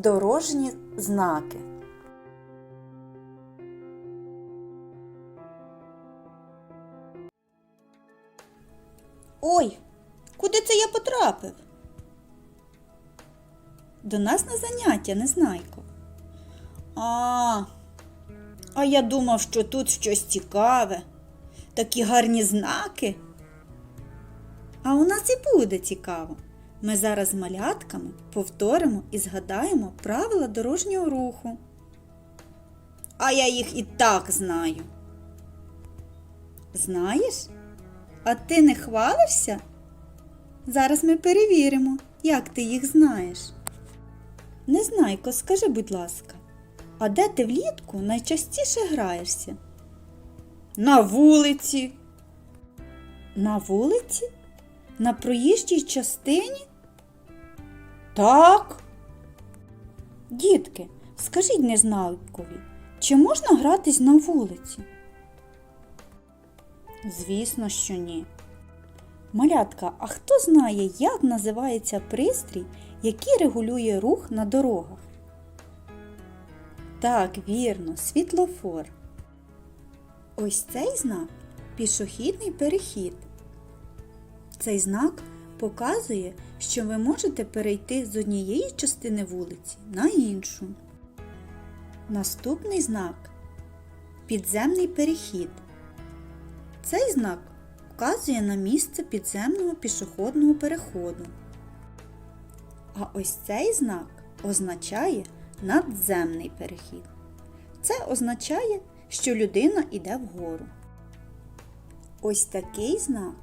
Дорожні знаки. Ой, куди це я потрапив? До нас на заняття, Незнайко. А, а я думав, що тут щось цікаве. Такі гарні знаки. А у нас і буде цікаво. Ми зараз з малятками повторимо і згадаємо правила дорожнього руху. А я їх і так знаю. Знаєш? А ти не хвалився? Зараз ми перевіримо, як ти їх знаєш. Незнайко, скажи, будь ласка, а де ти влітку найчастіше граєшся? На вулиці. На вулиці? На проїжджій частині? Так. Дітки, скажіть незнайкові, чи можна гратись на вулиці? Звісно, що ні. Малятка, а хто знає, як називається пристрій, який регулює рух на дорогах? Так, вірно, світлофор. Ось цей знак пішохідний перехід. Цей знак показує, що ви можете перейти з однієї частини вулиці на іншу. Наступний знак підземний перехід. Цей знак вказує на місце підземного пішохідного переходу. А ось цей знак означає надземний перехід. Це означає, що людина йде вгору. Ось такий знак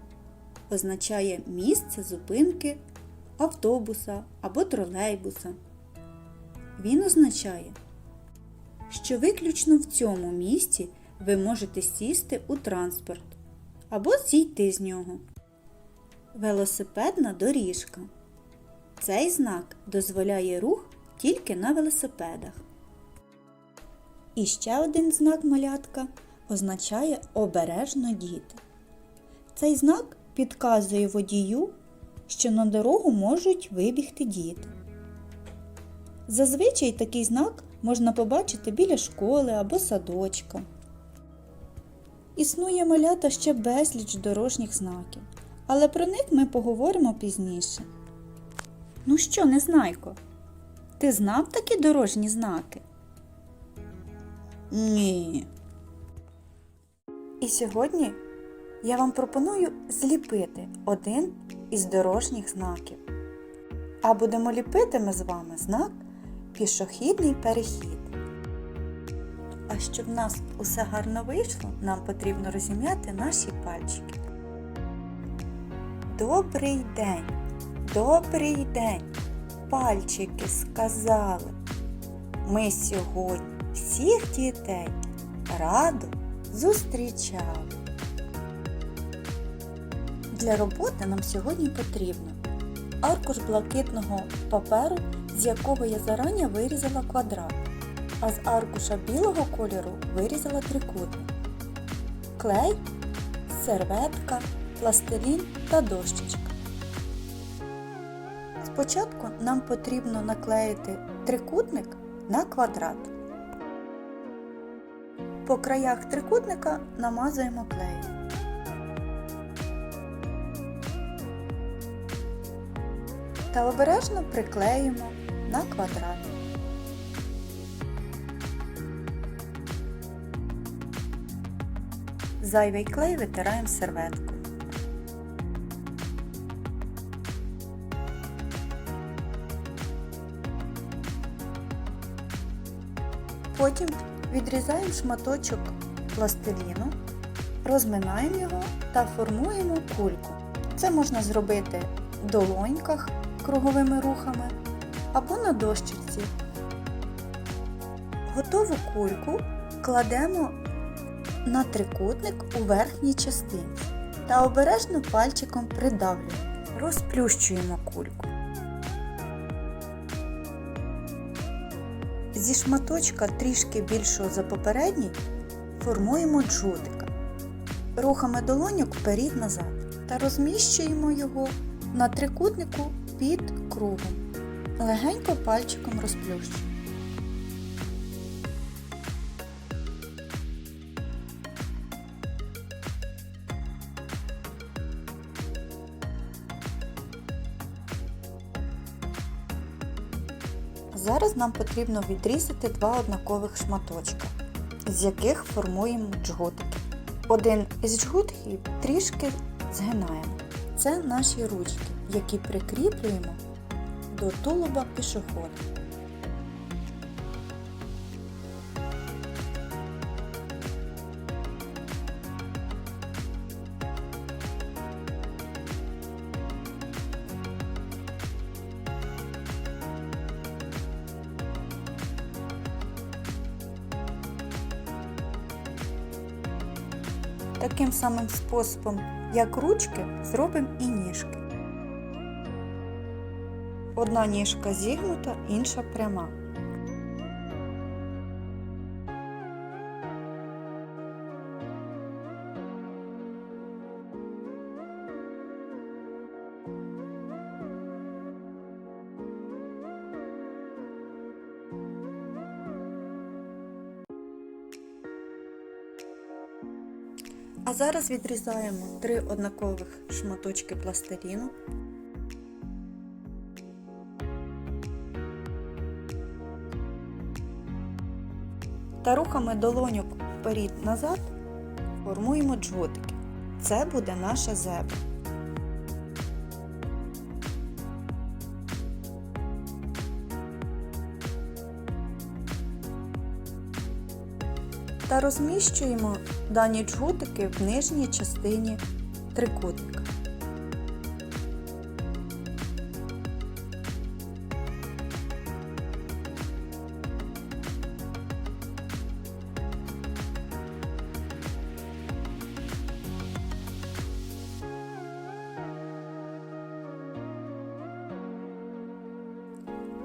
означає місце зупинки автобуса або тролейбуса. Він означає, що виключно в цьому місці ви можете сісти у транспорт або зійти з нього. Велосипедна доріжка. Цей знак дозволяє рух тільки на велосипедах. І ще один знак малятка означає обережно діти. Цей знак підказує водію, що на дорогу можуть вибігти діти. Зазвичай такий знак можна побачити біля школи або садочка. Існує малята ще безліч дорожніх знаків, але про них ми поговоримо пізніше. Ну що, Незнайко, ти знав такі дорожні знаки? Ні. І сьогодні я вам пропоную зліпити один із дорожніх знаків. А будемо ліпити ми з вами знак пішохідний перехід. А щоб в нас усе гарно вийшло, нам потрібно розім'яти наші пальчики. Добрий день, добрий день, пальчики сказали. Ми сьогодні всіх дітей радо зустрічали. Для роботи нам сьогодні потрібно аркуш блакитного паперу, з якого я зарані вирізала квадрат а з аркуша білого кольору вирізала трикутник. Клей, серветка, пластилін та дощечка. Спочатку нам потрібно наклеїти трикутник на квадрат. По краях трикутника намазуємо клеєм. Та обережно приклеїмо на квадрат. Зайвий клей витираємо серветкою. Потім відрізаємо шматочок пластиліну, розминаємо його та формуємо кульку. Це можна зробити в долоньках круговими рухами або на дощечці. Готову кульку кладемо на трикутник у верхній частині та обережно пальчиком придавлюємо. Розплющуємо кульку. Зі шматочка трішки більшого за попередній формуємо джутика. Рухами долоньок вперід-назад та розміщуємо його на трикутнику під кругом. Легенько пальчиком розплющ. Зараз нам потрібно відрізати два однакових шматочка, з яких формуємо джгутики. Один із джгутиків трішки згинаємо. Це наші ручки, які прикріплюємо до тулуба пішохода. Таким самим способом, як ручки, зробимо і ніжки. Одна ніжка зігнута, інша пряма. А зараз відрізаємо три однакових шматочки пластиліну. Та рухами долоньок вперед-назад формуємо джгутики. Це буде наша зебра. Та розміщуємо дані джгутики в нижній частині трикутника.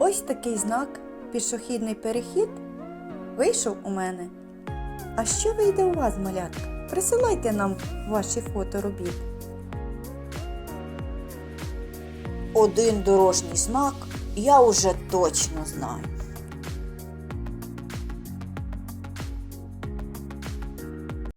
Ось такий знак пішохідний перехід вийшов у мене. А що вийде у вас, малятка? Присилайте нам ваші фото робіт. Один дорожній знак я уже точно знаю.